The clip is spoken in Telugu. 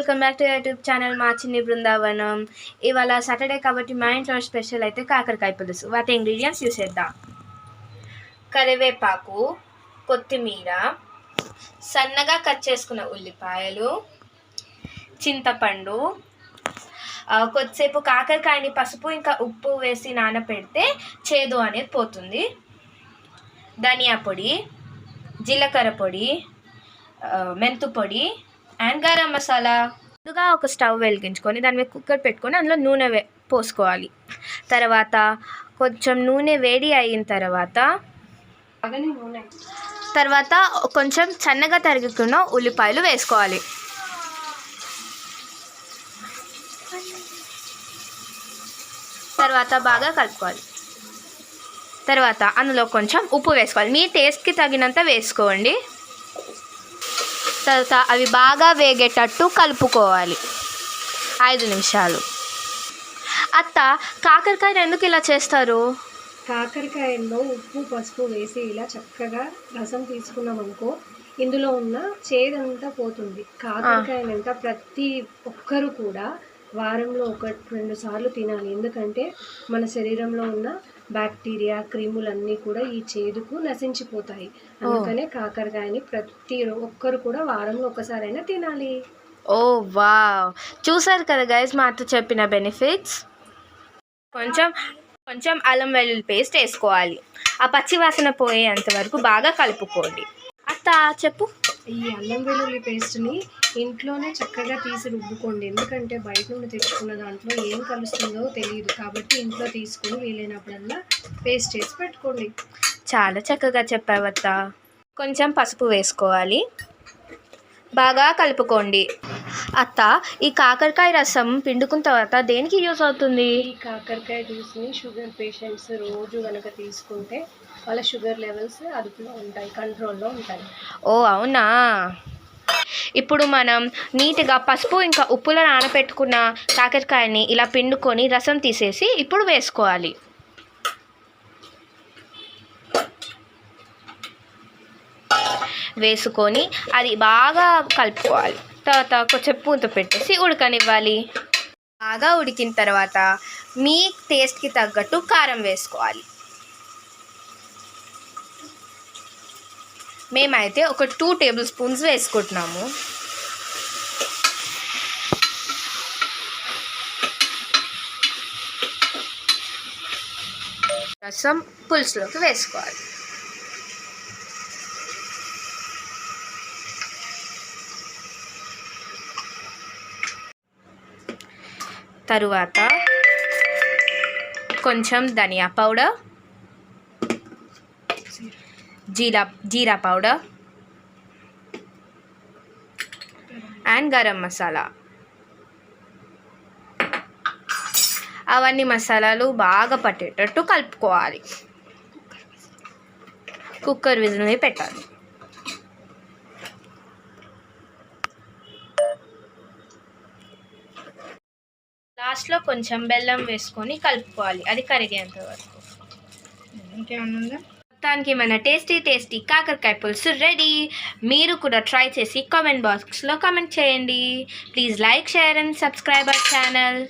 Welcome back to YouTube channel మా చిన్ని బృందావనం. ఇవాళ సాటర్డే కాబట్టి మా ఇంట్లో స్పెషల్ అయితే కాకరకాయ పులుసు. వాటి ఇంగ్రీడియంట్స్ చూసేద్దాం. కరివేపాకు కొత్తిమీర సన్నగా కట్ చేసుకున్న ఉల్లిపాయలు చింతపండు కొద్దిసేపు కాకరకాయని పసుపు ఇంకా ఉప్పు వేసి నానపెడితే చేదు అనేది పోతుంది. ధనియా పొడి జీలకర్ర పొడి మెంతు పొడి అండ్ గరం మసాలా. ముందుగా ఒక స్టవ్ వెలిగించుకొని దాని మీద కుక్కర్ పెట్టుకొని అందులో నూనె వే పోసుకోవాలి. తర్వాత కొంచెం నూనె వేడి అయిన తర్వాత తర్వాత కొంచెం సన్నగా తరుగుకున్న ఉల్లిపాయలు వేసుకోవాలి. తర్వాత బాగా కలుపుకోవాలి. తర్వాత అందులో కొంచెం ఉప్పు వేసుకోవాలి. మీ టేస్ట్కి తగినంత వేసుకోండి. అవి బాగా వేగేటట్టు కలుపుకోవాలి. ఐదు నిమిషాలు. అత్త కాకరకాయలు ఎందుకు ఇలా చేస్తారు? కాకరకాయల్లో ఉప్పు పసుపు వేసి ఇలా చక్కగా రసం తీసుకున్నాం అనుకో ఇందులో ఉన్న చేదంతా పోతుంది. కాకరకాయలంతా ప్రతి ఒక్కరు కూడా వారంలో ఒక రెండు సార్లు తినాలి. ఎందుకంటే మన శరీరంలో ఉన్న బ్యాక్టీరియా క్రిములన్నీ కూడా ఈ చేదుకు నశించిపోతాయి. అందుకనే కాకరకాయని ప్రతి ఒక్కరు కూడా వారంలో ఒకసారైనా తినాలి. ఓ వా చూసారు కదా గైస్ మా అత్త చెప్పిన బెనిఫిట్స్ కొంచెం కొంచెం అల్లం వెల్లుల్లి పేస్ట్ వేసుకోవాలి. ఆ పచ్చి వాసన పోయేంత వరకు బాగా కలుపుకోండి. అత్త చెప్పు. ఈ అల్లం వెల్లుల్లి పేస్ట్ని ఇంట్లోనే చక్కగా తీసి రుబ్బుకోండి. ఎందుకంటే బయట నుండి తెచ్చుకున్న దాంట్లో ఏం కలుస్తుందో తెలియదు. కాబట్టి ఇంట్లో తీసుకుని వీలైనప్పుడల్లా పేస్ట్ చేసి పెట్టుకోండి. చాలా చక్కగా చెప్పావు అత్త. కొంచెం పసుపు వేసుకోవాలి. బాగా కలుపుకోండి. అత్త ఈ కాకరకాయ రసం పిండుకున్న తర్వాత దేనికి యూస్ అవుతుంది? ఈ కాకరకాయ జ్యూస్ని షుగర్ పేషెంట్స్ రోజు కనుక తీసుకుంటే వాళ్ళ షుగర్ లెవెల్స్ అదుపులో ఉంటాయి కంట్రోల్లో ఉంటాయి. ఓ అవునా? ఇప్పుడు మనం నీట్గా పసుపు ఇంకా ఉప్పులో నానబెట్టుకున్న కాకరకాయని ఇలా పిండుకొని రసం తీసేసి ఇప్పుడు వేసుకోవాలి. వేసుకొని అది బాగా కలుపుకోవాలి. తర్వాత కొంచెం పూత పెట్టేసి ఉడకనివ్వాలి. బాగా ఉడికిన తర్వాత మీ టేస్ట్కి తగ్గట్టు కారం వేసుకోవాలి. మేమైతే ఒక టూ టేబుల్ స్పూన్స్ వేసుకుంటున్నాము. రసం పులుసులోకి వేసుకోవాలి. తరువాత కొంచెం ధనియా పౌడర్ జీరా జీరా పౌడర్. అండ్ గరం మసాలా. అవన్నీ మసాలాలు బాగా పట్టేటట్టు కలుపుకోవాలి. కుక్కర్ విజిల్ పెట్టాలి. లాస్ట్లో కొంచెం బెల్లం వేసుకొని కలుపుకోవాలి. అది కరిగేంత వరకు. ఇంకేమన్నా మొత్తానికి మన టేస్టీ టేస్టీ కాకరకాయ పులుసు రెడీ. మీరు కూడా ట్రై చేసి కామెంట్ బాక్స్లో కామెంట్ చేయండి. Please like share and subscribe our channel.